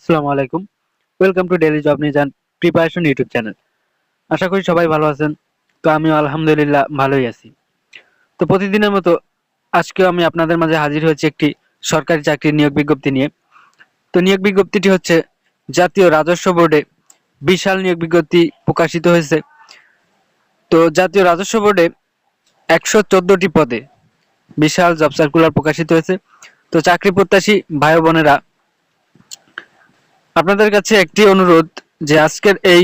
আসসালামু আলাইকুম। Welcome to daily job news and preparation YouTube channel আশা করি সবাই ভালো আছেন। তো আমিও আলহামদুলিল্লাহ ভালোই আছি। তো প্রতিদিনের মতো আজকেও আমি আপনাদের মাঝে হাজির হয়েছি একটি সরকারি চাকরির নিয়োগ বিজ্ঞপ্তি নিয়ে। তো নিয়োগ বিজ্ঞপ্তিটি হচ্ছে, জাতীয় রাজস্ব বোর্ডে বিশাল নিয়োগ বিজ্ঞপ্তি প্রকাশিত হয়েছে। তো জাতীয় রাজস্ব বোর্ডে একশো চোদ্দটি পদে বিশাল জব সার্কুলার প্রকাশিত হয়েছে। তো চাকরি প্রত্যাশী ভাই বোনেরা আপনাদের কাছে একটি অনুরোধ যে আজকের এই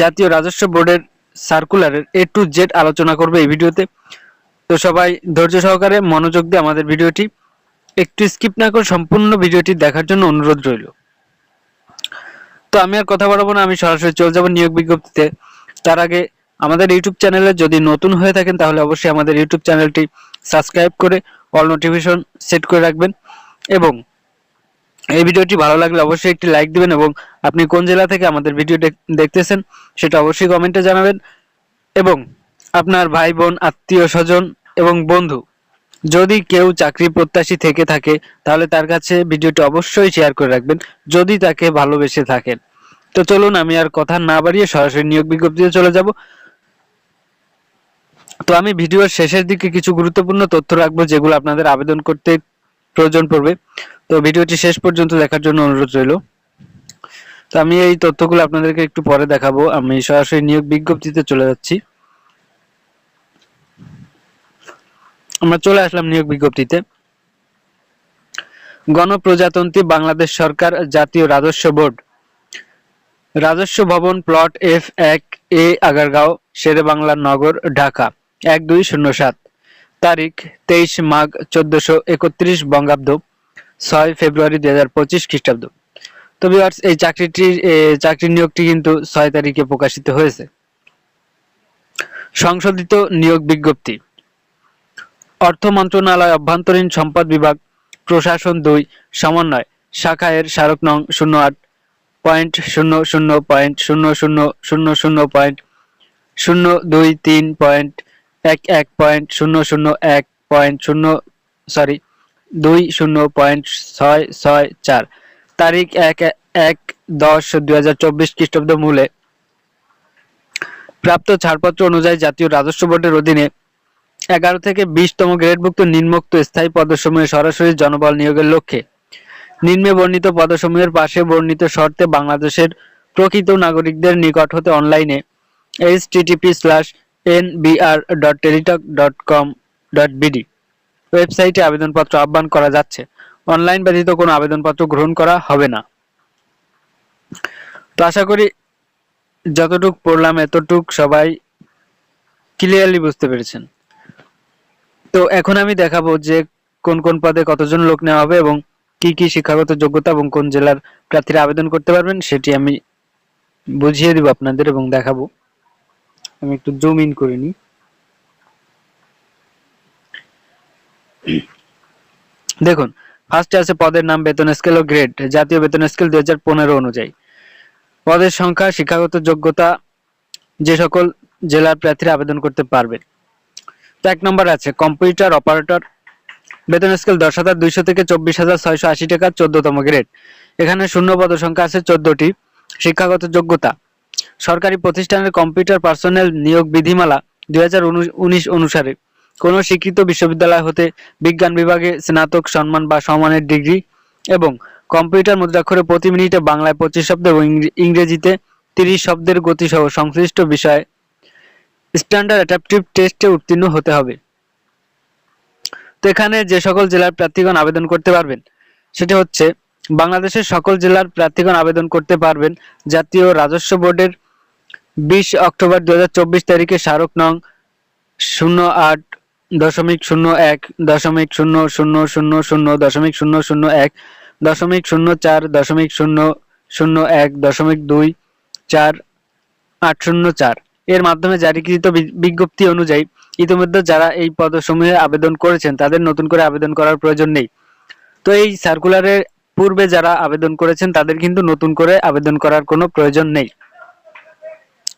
জাতীয় রাজস্ব বোর্ডের সার্কুলারের এ টু জেড আলোচনা করবে এই ভিডিওতে। তো সবাই ধৈর্য সহকারে মনোযোগ দিয়ে আমাদের ভিডিওটি একটু স্কিপ না করে সম্পূর্ণ ভিডিওটি দেখার জন্য অনুরোধ রইল। তো আমি আর কথা বাড়াবো না, আমি সরাসরি চলে যাব নিয়োগ বিজ্ঞপ্তিতে। তার আগে আমাদের ইউটিউব চ্যানেলে যদি নতুন হয়ে থাকেন, তাহলে অবশ্যই আমাদের ইউটিউব চ্যানেলটি সাবস্ক্রাইব করে অল নোটিফিকেশন সেট করে রাখবেন। এবং এই ভিডিওটি ভালো লাগলে অবশ্যই একটি লাইক দিবেন এবং আপনি কোন জেলা থেকে আমাদের ভিডিও দেখতেছেন সেটা অবশ্যই কমেন্টে জানাবেন। এবং আপনার ভাই বোন, আত্মীয় স্বজন এবং বন্ধু, যদি কেউ চাকরি প্রত্যাশী থেকে থাকে, তাহলে তার কাছে ভিডিওটি অবশ্যই শেয়ার করে রাখবেন, যদি তাকে ভালোবেসে থাকেন। তো চলুন, আমি আর কথা না বাড়িয়ে সরাসরি নিয়োগ বিজ্ঞপ্তিতে চলে যাব। তো আমি ভিডিওর শেষের দিকে কিছু গুরুত্বপূর্ণ তথ্য রাখব, যেগুলো আপনাদের আবেদন করতে প্রয়োজন পড়বে। তো ভিডিওটি শেষ পর্যন্ত দেখার জন্য অনুরোধ রইল। তো আমি এই তথ্যগুলো আপনাদেরকে একটু পরে দেখাবো। আমি সরাসরি নিয়োগ বিজ্ঞপ্তিতে চলে যাচ্ছি। আমরা চলে আসলাম নিয়োগ বিজ্ঞপ্তিতে। গণপ্রজাতন্ত্রী বাংলাদেশ সরকার জাতীয় রাজস্ব বোর্ড। রাজস্ব ভবন প্লট এফ এক এ আগারগাঁও শেরে বাংলা নগর, ঢাকা। এক দুই শূন্য সাত। তারিখ তেইশ মাঘ চোদ্দশো একত্রিশ বঙ্গাব্দ, ছয় ফেব্রুয়ারি দুই হাজার পঁচিশ খ্রিস্টাব্দ। তো এই চাকরিটির চাকরি নিয়োগটি কিন্তু ছয় তারিখে প্রকাশিত হয়েছে। সংশোধিত নিয়োগ বিজ্ঞপ্তি। অর্থ মন্ত্রণালয় অভ্যন্তরীণ সম্পদ বিভাগ, প্রশাসন দুই, সমন্বয় শাখায়ের স্মারক নং শূন্য আট, পয়েন্ট শূন্য শূন্য পয়েন্ট শূন্য শূন্য শূন্য শূন্য পয়েন্ট শূন্য দুই তিন পয়েন্ট এক এক পয়েন্ট শূন্য শূন্য, এক পয়েন্ট শূন্য সরি দুই শূন্য পয়েন্ট ছয় ছয় চার। তারিখ এক এক দশ দুই হাজার চব্বিশ খ্রিস্টাব্দ মূলে প্রাপ্ত ছাড়পত্র অনুযায়ী জাতীয় রাজস্ব বোর্ডের অধীনে এগারো থেকে বিশতম গ্রেডভুক্ত নিম্নোক্ত স্থায়ী পদসমূহে সরাসরি জনবল নিয়োগের লক্ষ্যে। নিম্নে বর্ণিত পদসমূহের পাশে বর্ণিত শর্তে বাংলাদেশের প্রকৃত নাগরিকদের নিকট হতে অনলাইনে এইচ টিটিপি স্ল্যাশ বিডি ওয়েবসাইটে আবেদনপত্র আহ্বান করা যাচ্ছে। অনলাইন ব্যতীত কোনো আবেদনপত্র গ্রহণ করা হবে না। তো আশা করি যতটুক পড়লাম, এতটুক সবাই ক্লিয়ারলি বুঝতে পেরেছেন। তো এখন আমি দেখাবো যে কোন কোন পদে কতজন লোক নেওয়া হবে এবং কি কি শিক্ষাগত যোগ্যতা এবং কোন জেলার প্রার্থীরা আবেদন করতে পারবেন, সেটি আমি বুঝিয়ে দিব আপনাদের এবং দেখাবো। আমি একটু জুম ইন করে নিই। দেখুন ফার্স্টে আছে পদের নাম, বেতন স্কেল ও গ্রেড জাতীয় বেতন স্কেল দুই হাজার পনেরো অনুযায়ী। পদের সংখ্যা, শিক্ষাগত যোগ্যতা, যে সকল জেলার প্রার্থীরা আবেদন করতে পারবে। তো এক নম্বর আছে কম্পিউটার অপারেটর বেতন স্কেল দশ হাজার দুইশো থেকে চব্বিশ হাজার ছয়শো আশি টাকা, চোদ্দতম গ্রেড এখানে শূন্য পদ সংখ্যা আছে চোদ্দটি। শিক্ষাগত যোগ্যতা সরকারি প্রতিষ্ঠানের কম্পিউটার পার্সোনেল নিয়োগ বিধিমালা দুই হাজার উনিশ অনুসারে কোনো স্বীকৃত বিশ্ববিদ্যালয় হতে বিজ্ঞান বিভাগে স্নাতক, সম্মান বা সম্মানের ডিগ্রি এবং কম্পিউটার মুদ্রাক্ষরে প্রতি মিনিটে বাংলায় পঁচিশ শব্দ এবং ইংরেজিতে তিরিশ শব্দের গতিসহ সংশ্লিষ্ট বিষয়ে স্ট্যান্ডার্ড অ্যাডাপটিভ টেস্টে উত্তীর্ণ হতে হবে। তো এখানে যে সকল জেলার প্রার্থীগণ আবেদন করতে পারবেন, সেটি হচ্ছে বাংলাদেশের সকল জেলার প্রার্থীগণ আবেদন করতে পারবেন জাতীয় রাজস্ব বোর্ডের বিশ অক্টোবর দুই হাজার চব্বিশ তারিখে স্মারক নং শূন্য আট দশমিক শূন্য এক, দশমিক শূন্য শূন্য শূন্য শূন্য দশমিক শূন্য শূন্য এক, দশমিক শূন্য চার দশমিক শূন্য শূন্য এক, দশমিক দুই চার আট শূন্য চার। এর মাধ্যমে জারিকৃত বিজ্ঞপ্তি অনুযায়ী ইতিমধ্যে যারা এই পদসমূহে আবেদন করেছেন, তাদের নতুন করে আবেদন করার প্রয়োজন নেই। তো এই সার্কুলারের পূর্বে যারা আবেদন করেছেন, তাদের কিন্তু নতুন করে আবেদন করার কোনো প্রয়োজন নেই।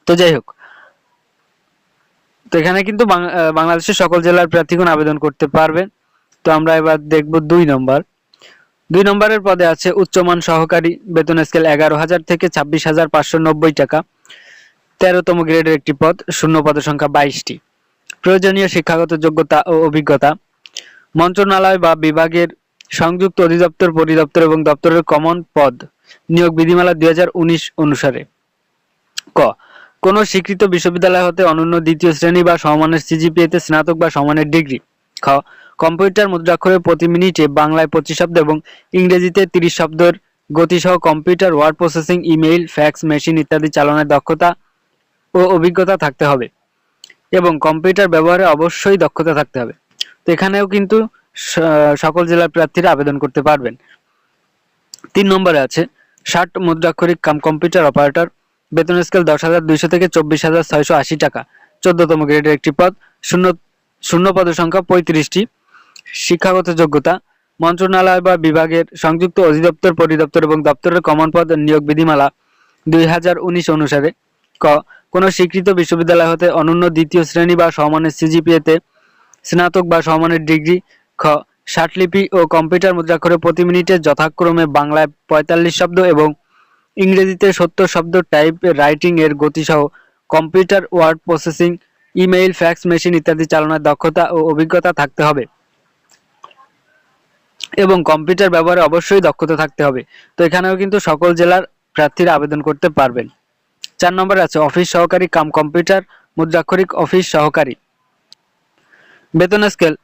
তো যাই হোক। তো এখানে কিন্তু বাংলাদেশের সকল জেলার প্রার্থীগণ আবেদন করতে পারবেন। তো আমরা এবার দেখব দুই নম্বর। দুই নম্বরের পদে আছে উচ্চমান সহকারী বেতন স্কেল এগারো হাজার থেকে ছাব্বিশ হাজার পাঁচশো নব্বই টাকা। তেরোতম গ্রেডের একটি পদ, শূন্য পদের সংখ্যা বাইশটি। প্রয়োজনীয় শিক্ষাগত যোগ্যতা ও অভিজ্ঞতা। মন্ত্রণালয় বা বিভাগের সংযুক্ত অধিদপ্তর, পরিদপ্তর এবং দপ্তরের কমন পদ নিয়োগ বিধিমালা দুই হাজার উনিশ অনুসারে। ক কোন স্বীকৃত বিশ্ববিদ্যালয় হতে অনন্য দ্বিতীয় শ্রেণি বা সমমানের সিজিপিএতে স্নাতক বা সমানের ডিগ্রি। খ, কম্পিউটার মুদ্রাক্ষরে প্রতি মিনিটে বাংলায় পঁচিশ শব্দ এবং ইংরেজিতে তিরিশ শব্দের গতিসহ computer, word processing, email, fax, machine ইত্যাদি চালানোর দক্ষতা ও অভিজ্ঞতা থাকতে হবে এবং কম্পিউটার ব্যবহারে অবশ্যই দক্ষতা থাকতে হবে। তো এখানেও কিন্তু সকল জেলার প্রার্থীরা আবেদন করতে পারবেন। তিন নম্বরে আছে, ষাট মুদ্রাক্ষরিক কাম, কম্পিউটার অপারেটর বেতন স্কেল দশ হাজার দুইশো থেকে চব্বিশ হাজার ছয়শো আশি টাকা। চোদ্দতম গ্রেডের একটি পদ, শূন্য শূন্য পদের সংখ্যা পঁয়ত্রিশটি। শিক্ষাগত যোগ্যতা, মন্ত্রণালয় বা বিভাগের সংযুক্ত অধিদপ্তর, পরিদপ্তর এবং দপ্তরের কমন পদ নিয়োগ বিধিমালা দুই হাজার উনিশ অনুসারে। ক, কোনো স্বীকৃত বিশ্ববিদ্যালয় হতে অনন্য দ্বিতীয় শ্রেণি বা সমানের সিজিপিএতে স্নাতক বা সমানের ডিগ্রি। খ, ষাটলিপি ও কম্পিউটার মুদ্রাক্ষরে প্রতি মিনিটে যথাক্রমে বাংলায় পঁয়তাল্লিশ শব্দ এবং ইংরেজিতে সত্য শব্দ টাইপ রাইটিং এর গতিসহ computer word processing email fax machine ইত্যাদি চালানোর দক্ষতা ও অভিজ্ঞতা থাকতে হবে। এবং কম্পিউটার ব্যবহারে অবশ্যই দক্ষতা থাকতে হবে। তো এখানেও কিন্তু সকল জেলার প্রার্থীরা আবেদন করতে পারবেন। চার নম্বর আছে অফিস সহকারী, কাম কম্পিউটার মুদ্রাক্ষরিক অফিস সহকারী। বেতন স্কেল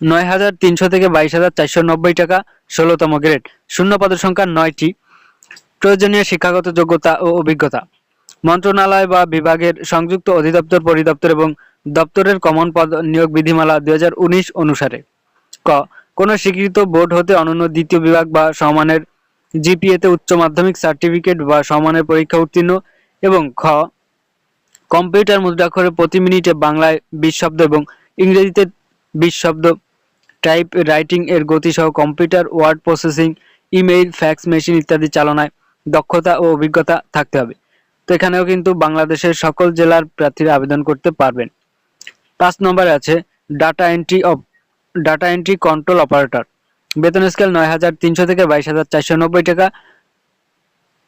নয় হাজার তিনশো থেকে বাইশ হাজার চারশো নব্বই টাকা, ষোলোতম গ্রেড শূন্য পদের সংখ্যা নয়টি। প্রয়োজনীয় শিক্ষাগত যোগ্যতা ও অভিজ্ঞতা। মন্ত্রণালয় বা বিভাগের সংযুক্ত অধিদপ্তর, পরিদপ্তর এবং দপ্তরের কমন পদ নিয়োগ বিধিমালা দুই হাজার উনিশ অনুসারে। ক, কোন স্বীকৃত বোর্ড হতে অনন্য দ্বিতীয় বিভাগ বা সমানের জিপিএতে উচ্চ মাধ্যমিক সার্টিফিকেট বা সমানের পরীক্ষা উত্তীর্ণ এবং খ, কম্পিউটার মুদ্রাক্ষরে প্রতি মিনিটে বাংলায় বিশ শব্দ এবং ইংরেজিতে বিশ শব্দ টাইপ রাইটিং এর গতি সহ computer word processing email fax machine ইত্যাদি চালনায় দক্ষতা ও অভিজ্ঞতা থাকতে হবে। তো এখানেও কিন্তু বাংলাদেশের সকল জেলার প্রার্থীরা আবেদন করতে পারবেন। পাঁচ নম্বরে আছে data entry of data entry control operator বেতন স্কেল নয় হাজার তিনশো থেকে বাইশ হাজার চারশো নব্বই টাকা।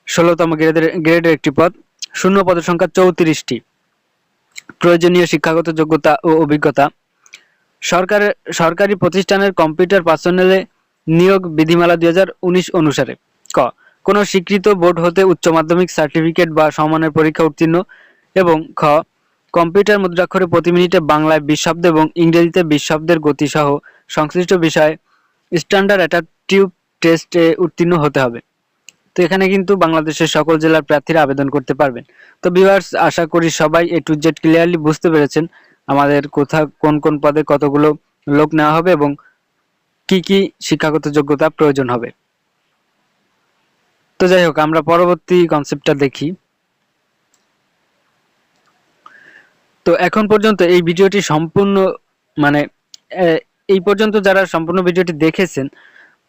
ষোলোতম গ্রেডের গ্রেডের একটি পদ। শূন্য পদের সংখ্যা চৌত্রিশটি। প্রয়োজনীয় শিক্ষাগত যোগ্যতা ও অভিজ্ঞতা। সরকারের, সরকারি প্রতিষ্ঠানের কম্পিউটার পার্সোনেলে নিয়োগ বিধিমালা দুই হাজার উনিশ অনুসারে। ক কোন স্বীকৃত বোর্ড হতে উচ্চ মাধ্যমিক সার্টিফিকেট বা সমানের পরীক্ষা উত্তীর্ণ এবং খ, কম্পিউটার মুদ্রাক্ষরে প্রতি মিনিটে বাংলায় বিশ শব্দ এবং ইংরেজিতে বিশ শব্দের গতি সহ সংশ্লিষ্ট বিষয়ে স্ট্যান্ডার্ড অ্যাটাপটিভ টেস্টে উত্তীর্ণ হতে হবে। তো এখানে কিন্তু বাংলাদেশের সকল জেলার প্রার্থীরা আবেদন করতে পারবেন। তো ভিউয়ার্স আশা করি সবাই এ টু জেড ক্লিয়ারলি বুঝতে পেরেছেন আমাদের কোথা, কোন কোন পদে কতগুলো লোক নেওয়া হবে এবং কি কি শিক্ষাগত যোগ্যতা প্রয়োজন হবে। তো যাই হোক, আমরা পরবর্তী কনসেপ্টটা দেখি। তো এখন পর্যন্ত এই ভিডিওটি সম্পূর্ণ মানে এই পর্যন্ত যারা সম্পূর্ণ ভিডিওটি দেখেছেন,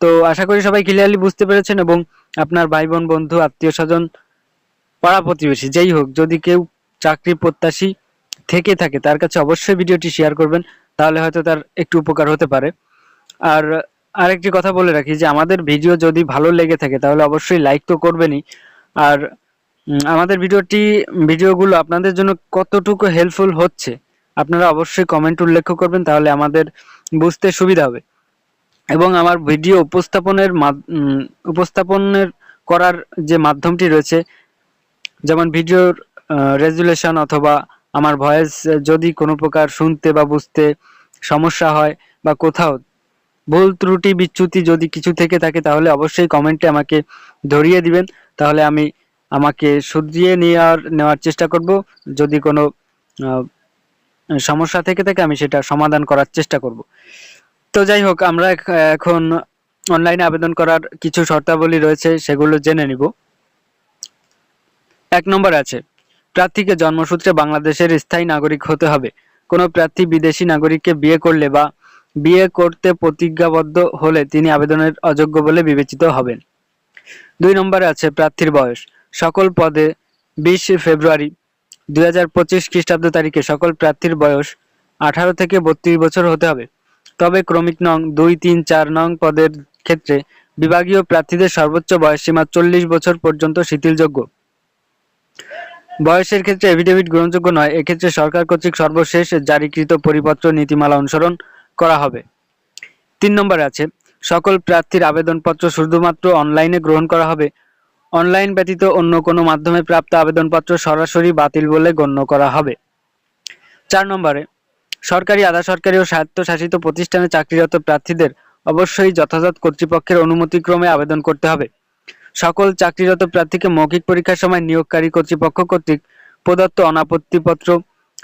তো আশা করি সবাই ক্লিয়ারলি বুঝতে পেরেছেন এবং আপনার ভাই বোন বন্ধু, আত্মীয় স্বজন, পাড়া প্রতিবেশী, যেই হোক, যদি কেউ চাকরি প্রত্যাশী থেকে থাকে, তার কাছে অবশ্যই ভিডিওটি শেয়ার করবেন, তাহলে হয়তো তার একটু উপকার হতে পারে। আর আরেকটি কথা বলে রাখি যে আমাদের ভিডিও যদি ভালো লেগে থাকে তাহলে অবশ্যই লাইক তো করবেনই। আর আমাদের ভিডিওটি, ভিডিওগুলো আপনাদের জন্য কতটুকু হেল্পফুল হচ্ছে, আপনারা অবশ্যই কমেন্ট উল্লেখ করবেন, তাহলে আমাদের বুঝতে সুবিধা হবে। এবং আমার ভিডিও উপস্থাপনের উপস্থাপনের করার যে মাধ্যমটি রয়েছে, যেমন ভিডিওর রেজুলেশন অথবা আমার ভয়েস যদি কোনো প্রকার শুনতে বা বুঝতে সমস্যা হয় বা কোথাও ভুল ত্রুটি, বিচ্যুতি যদি কিছু থেকে থাকে, তাহলে অবশ্যই কমেন্টে আমাকে ধরিয়ে দিবেন। তাহলে আমি আমাকে শুধরিয়ে নেওয়ার নেওয়ার চেষ্টা করব। যদি কোনো সমস্যা থেকে থাকে, আমি সেটা সমাধান করার চেষ্টা করব। তো যাই হোক, আমরা এখন অনলাইনে আবেদন করার কিছু শর্তাবলী রয়েছে, সেগুলো জেনে নিব। এক নম্বর আছে, প্রার্থীকে জন্মসূত্রে বাংলাদেশের স্থায়ী নাগরিক হতে হবে। কোনো প্রার্থী বিদেশি নাগরিককে বিয়ে করলে বা বিয়ে করতে প্রতিজ্ঞাবদ্ধ হলে তিনি আবেদনের অযোগ্য বলে বিবেচিত হবেন। দুই নম্বরে আছে প্রার্থীর বয়স। সকল পদে বিশ ফেব্রুয়ারি দুই হাজার পঁচিশ খ্রিস্টাব্দ তারিখে সকল প্রার্থীর বয়স আঠারো থেকে বত্রিশ বছর হতে হবে। তবে ক্রমিক নং দুই, তিন, চার নং পদের ক্ষেত্রে বিভাগীয় প্রার্থীদের সর্বোচ্চ বয়সসীমা চল্লিশ বছর পর্যন্ত শিথিলযোগ্য। বয়সের ক্ষেত্রে এফিডেভিট গ্রহণযোগ্য নয়। এক্ষেত্রে সরকার কর্তৃক সর্বশেষ জারিকৃত পরিপত্র নীতিমালা অনুসরণ করা হবে। তিন নম্বরে আছে, সকল প্রার্থীর আবেদনপত্র শুধুমাত্র অনলাইনে গ্রহণ করা হবে। অনলাইন ব্যতীত অন্য কোনো মাধ্যমে প্রাপ্ত আবেদনপত্র সরাসরি বাতিল বলে গণ্য করা হবে। চার নম্বরে, সরকারি আধা সরকারি ও স্বায়ত্তশাসিত প্রতিষ্ঠানে চাকরিরত প্রার্থীদের অবশ্যই যথাযথ কর্তৃপক্ষের অনুমতিক্রমে আবেদন করতে হবে। সকল চাকরিরত প্রার্থীকে মৌখিক পরীক্ষার সময় নিয়োগকারী কর্তৃপক্ষ কর্তৃক প্রদত্ত অনাপত্তিপত্র,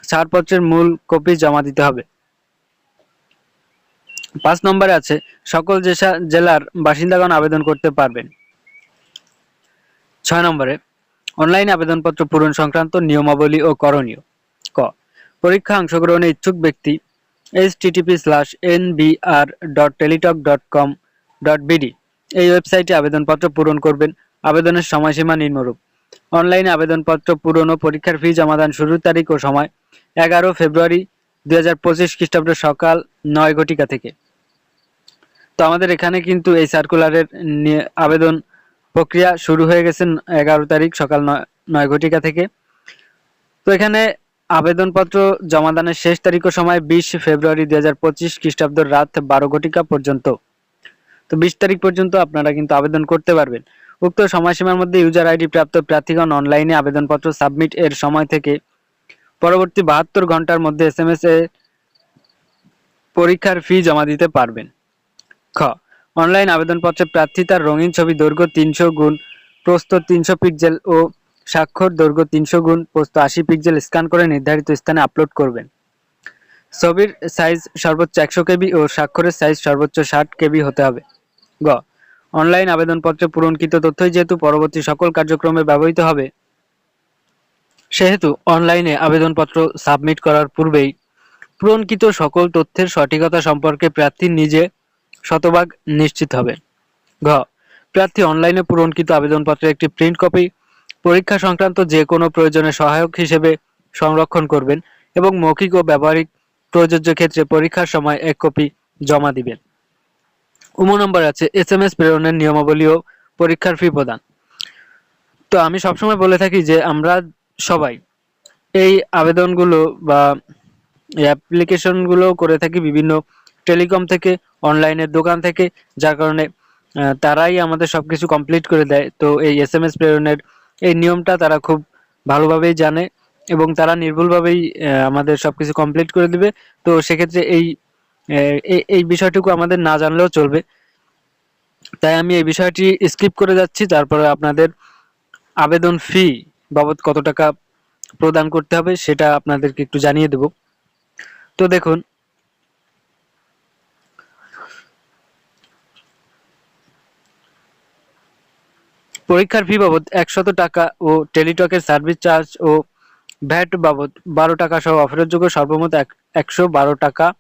ছাড়পত্রের মূল কপি জমা দিতে হবে। পাঁচ নম্বরে আছে, সকল জেলার বাসিন্দাগণ আবেদন করতে পারবেন। ছয় নম্বরে, অনলাইন আবেদনপত্র পূরণ সংক্রান্ত নিয়মাবলী ও করণীয়। ক, পরীক্ষা অংশগ্রহণে ইচ্ছুক ব্যক্তি H TTP slash N BR dot Teletalk dot com dot BD এই ওয়েবসাইটে আবেদনপত্র পূরণ করবেন। আবেদনের সময়সীমা নিম্নরূপ। অনলাইনে আবেদনপত্র পূরণ ও পরীক্ষার ফি জমাদান শুরুর তারিখ ও সময় এগারো ফেব্রুয়ারি দুই হাজার পঁচিশ খ্রিস্টাব্দ সকাল নয় ঘটিকা থেকে। তো আমাদের এখানে কিন্তু এই সার্কুলারের আবেদন প্রক্রিয়া শুরু হয়ে গেছে এগারো তারিখ সকাল নয় ঘটিকা থেকে। তো এখানে আবেদনপত্র জমাদানের শেষ তারিখ সময় বিশ ফেব্রুয়ারি দুই হাজার পঁচিশ খ্রিস্টাব্দ রাত বারো ঘটিকা পর্যন্ত। তো বিশ তারিখ পর্যন্ত আপনারা কিন্তু আবেদন করতে পারবেন। উক্ত সময়সীমার মধ্যে ইউজার আইডি প্রাপ্ত প্রার্থীগণ অনলাইনে আবেদনপত্র সাবমিট এর সময় থেকে পরবর্তী বাহাত্তর ঘণ্টার মধ্যে এস এম এস এ পরীক্ষার ফি জমা দিতে পারবেন। খ অনলাইন আবেদনপত্রে প্রার্থী তার রঙিন ছবি, দৈর্ঘ্য তিনশো গুণ, প্রস্থ তিনশো পিক্সেল ও স্বাক্ষর, দৈর্ঘ্য তিনশো গুণ, প্রস্থ আশি পিক্সেল স্ক্যান করে নির্ধারিত স্থানে আপলোড করবেন। ছবির সাইজ সর্বোচ্চ একশো কেবি ও স্বাক্ষরের সাইজ সর্বোচ্চ ষাট কেবি হতে হবে। গ অনলাইন আবেদনপত্রে পূরণকৃত তথ্যই যেহেতু পরবর্তী সকল কার্যক্রমে ব্যবহৃত হবে সেহেতু অনলাইনে আবেদনপত্র সাবমিট করার পূর্বেই পূরণকৃত সকল তথ্যের সঠিকতা সম্পর্কে প্রার্থী নিজে শতভাগ নিশ্চিত হবে। ঘ, প্রার্থী অনলাইনে পূরণকৃত আবেদনপত্রের একটি প্রিন্ট কপি পরীক্ষা সংক্রান্ত যে কোনো প্রয়োজনে সহায়ক হিসেবে সংরক্ষণ করবেন এবং মৌখিক ও ব্যবহারিক প্রযোজ্য ক্ষেত্রে পরীক্ষার সময় এক কপি জমা দিবেন। উম নম্বর আছে, এস এম এস প্রেরণের নিয়মাবলী ও পরীক্ষার ফি প্রদান। তো আমি সবসময় বলে থাকি যে আমরা সবাই। এই আবেদনগুলো বা অ্যাপ্লিকেশনগুলো করে থাকি বিভিন্ন টেলিকম থেকে অনলাইনের দোকান থেকে, যার কারণে তারাই আমাদের সব কিছু কমপ্লিট করে দেয়। তো এই এস এম এস প্রেরণের এই নিয়মটা তারা খুব ভালোভাবেই জানে এবং তারা নির্ভুলভাবেই আমাদের সব কিছু কমপ্লিট করে দিবে। তো সেক্ষেত্রে এই- এই বিষয়টুকু আমাদের না জানলেও চলবে। তাই আমি এই বিষয়টি স্কিপ করে যাচ্ছি। তারপরে আপনাদের আবেদন ফি বাবদ কত টাকা প্রদান করতে হবে সেটা আপনাদেরকে একটু জানিয়ে দেব। তো দেখুন, পরীক্ষার ফি বাবদ একশত টাকা ও টেলিটকের সার্ভিস চার্জ ও ভ্যাট বাবদ বারো টাকা সহ অফেরতযোগ্য সর্বমোট এক- একশো বারো টাকা।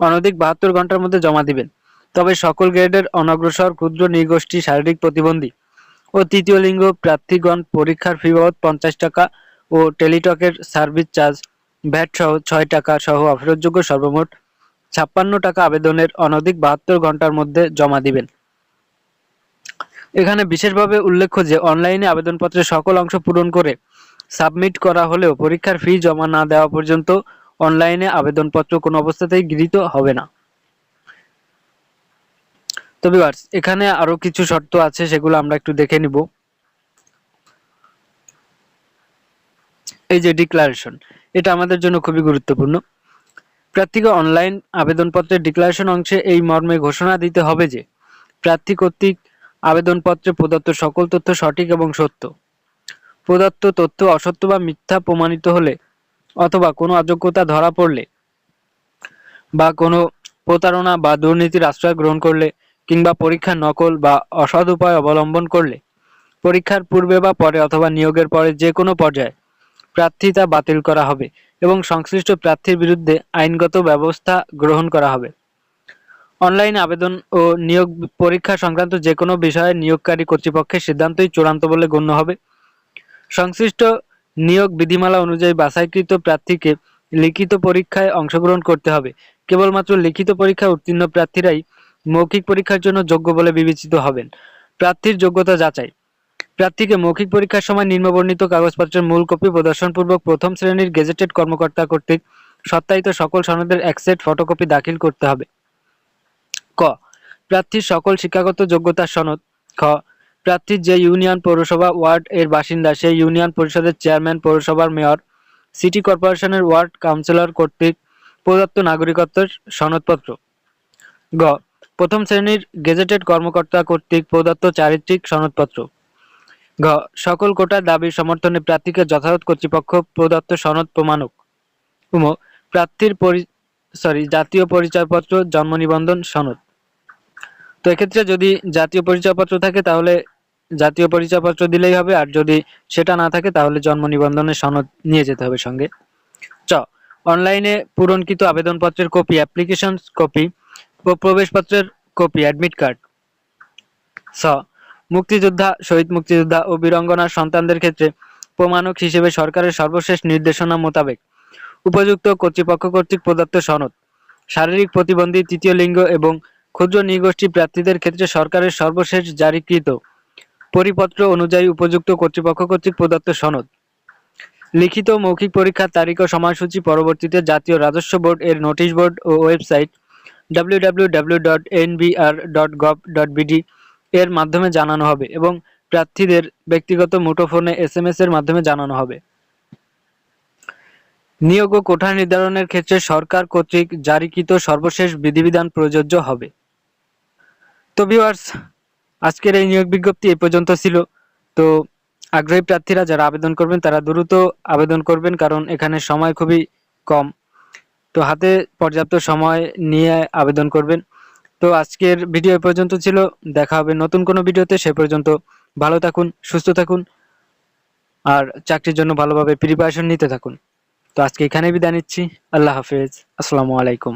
অনধিক বাহাত্তর ঘণ্টার মধ্যে জমা দিবেন। তবে সকল গ্রেডের অনগ্রসর, ক্ষুদ্র, নৃগোষ্ঠী, শারীরিক প্রতিবন্ধী ও তৃতীয় লিঙ্গ প্রার্থীগণ পরীক্ষার ফি বাবদ পঞ্চাশ টাকা ও টেলিটকের সার্ভিস চার্জ ভ্যাট সহ ছয় টাকা সহ অফেরতযোগ্য সর্বমোট ছাপ্পান্ন টাকা আবেদনের অনধিক বাহাত্তর ঘণ্টার মধ্যে জমা দিবেন। এখানে বিশেষভাবে উল্লেখ্য যে অনলাইনে আবেদনপত্রের সকল অংশ পূরণ করে সাবমিট করা হলেও পরীক্ষার ফি জমা না দেওয়া পর্যন্ত অনলাইনে আবেদনপত্র কোনো অবস্থাতেই গৃহীত হবে না। তো ভিউয়ার্স এখানে আরও কিছু শর্ত আছে, সেগুলো আমরা একটু দেখে নিব। এই যে ডিক্লারেশন এটা আমাদের জন্য খুবই গুরুত্বপূর্ণ। প্রার্থীকে অনলাইন আবেদনপত্রের ডিক্লারেশন অংশে এই মর্মে ঘোষণা দিতে হবে যে, প্রার্থী কর্তৃক আবেদনপত্রে প্রদত্ত সকল তথ্য সঠিক এবং সত্য। প্রদত্ত তথ্য অসত্য বা মিথ্যা প্রমাণিত হলে অথবা কোনো অযোগ্যতা ধরা পড়লে বা কোনো প্রতারণা বা দুর্নীতির আশ্রয় গ্রহণ করলে কিংবা পরীক্ষার নকল বা অসৎ উপায় অবলম্বন করলে, পরীক্ষার পূর্বে বা পরে অথবা নিয়োগের পরে যে কোনো পর্যায়ে প্রার্থিতা বাতিল করা হবে এবং সংশ্লিষ্ট প্রার্থীর বিরুদ্ধে আইনগত ব্যবস্থা গ্রহণ করা হবে। অনলাইন আবেদন ও নিয়োগ পরীক্ষা সংক্রান্ত যে কোনো বিষয়ে নিয়োগকারী কর্তৃপক্ষের সিদ্ধান্তই চূড়ান্ত বলে গণ্য হবে। সংশ্লিষ্ট নিয়োগ বিধিমালা অনুযায়ী বাছাইকৃত প্রার্থীকে লিখিত পরীক্ষায় অংশগ্রহণ করতে হবে। কেবলমাত্র লিখিত পরীক্ষায় উত্তীর্ণ প্রার্থীরাই মৌখিক পরীক্ষার জন্য যোগ্য বলে বিবেচিত হবেন। প্রার্থীর যোগ্যতা যাচাই। প্রার্থীকে মৌখিক পরীক্ষার সময় নিম্নবর্ণিত কাগজপত্রের মূল কপি প্রদর্শনপূর্বক প্রথম শ্রেণির গেজেটেড কর্মকর্তা কর্তৃক সত্যায়িত সকল সনদের এক সেট ফটোকপি দাখিল করতে হবে। ক। প্রার্থীর সকল শিক্ষাগত যোগ্যতার সনদ। খ। প্রার্থীর যে ইউনিয়ন পৌরসভা ওয়ার্ড এর বাসিন্দা, সেই ইউনিয়ন পরিষদের চেয়ারম্যান, পৌরসভার মেয়র, সিটি কর্পোরেশনের ওয়ার্ড কাউন্সিলর কর্তৃক প্রদত্ত নাগরিকত্বের সনদপত্র। গ। প্রথম শ্রেণির গেজেটেড কর্মকর্তা কর্তৃক প্রদত্ত চারিত্রিক সনদপত্র। ঘ, সকল কোটার দাবির সমর্থনে প্রার্থীকে যথাযথ কর্তৃপক্ষ প্রদত্ত সনদ প্রমাণক। উম, প্রার্থীর পরি সরি জাতীয় পরিচয়পত্র, জন্ম নিবন্ধন, সনদ। তো এক্ষেত্রে যদি জাতীয় পরিচয়পত্র থাকে তাহলে জাতীয় পরিচয়পত্র দিলেই হবে, আর যদি সেটা না থাকে তাহলে জন্ম নিবন্ধনের সনদ নিয়ে যেতে হবে সঙ্গে। চ, অনলাইনে পূরণকৃত আবেদনপত্রের কপি অ্যাপ্লিকেশন কপি প্রবেশপত্রের কপি অ্যাডমিট কার্ড ছ মুক্তিযোদ্ধা, শহীদ মুক্তিযোদ্ধা ও বীরঙ্গনার সন্তানদের ক্ষেত্রে প্রমাণক হিসেবে সরকারের সর্বশেষ নির্দেশনা মোতাবেক উপযুক্ত কর্তৃপক্ষ কর্তৃক প্রদত্ত সনদ, শারীরিক প্রতিবন্ধী, তৃতীয় লিঙ্গ এবং ক্ষুদ্র নৃগোষ্ঠী প্রার্থীদের ক্ষেত্রে সরকারের সর্বশেষ জারিকৃত পরিপত্র অনুযায়ী উপযুক্ত কর্তৃপক্ষ কর্তৃক প্রদত্ত সনদ। লিখিত মৌখিক পরীক্ষার তারিখ ও সময়সূচি পরবর্তীতে জাতীয় রাজস্ব বোর্ড এর নোটিশ বোর্ড ও ওয়েবসাইট www.nbr.gov.bd এর মাধ্যমে জানানো হবে এবং প্রার্থীদের ব্যক্তিগত মুঠোফোনে এসএমএস এর মাধ্যমে জানানো হবে। নিয়োগ ও কোঠা নির্ধারণের ক্ষেত্রে সরকার কর্তৃক জারিকৃত সর্বশেষ বিধিবিধান প্রযোজ্য হবে। তো ভিউয়ার্স আজকের এই নিয়োগ বিজ্ঞপ্তি এই পর্যন্ত ছিল। তো আগ্রহী প্রার্থীরা যারা আবেদন করবেন তারা দ্রুত আবেদন করবেন কারণ এখানে সময় খুবই কম। তো হাতে পর্যাপ্ত সময় নিয়ে আবেদন করবেন। তো আজকের ভিডিও পর্যন্ত ছিল। দেখা হবে নতুন কোনো ভিডিওতে। সে পর্যন্ত ভালো থাকুন, সুস্থ থাকুন, আর চাকরির জন্য ভালোভাবে প্রিপারেশন নিতে থাকুন। তো আজকে এখানে বিদায় নিচ্ছি। আল্লাহ হাফেজ। আসসালামু আলাইকুম।